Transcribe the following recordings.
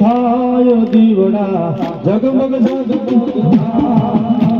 થાય દીવડા જગમગ જગમગ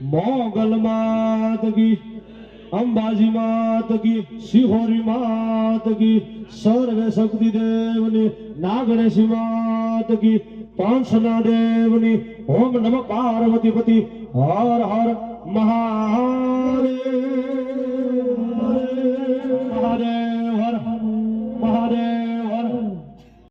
મોગલ માત કી, અંબાજી માત કી, શિહોરી માત કી, સર્વે શક્તિ દેવની, નાગણેશી માત કી, પાંચના દેવની, ઓમ નમ પાર્વતી પતિ હર હર મહાદેવ.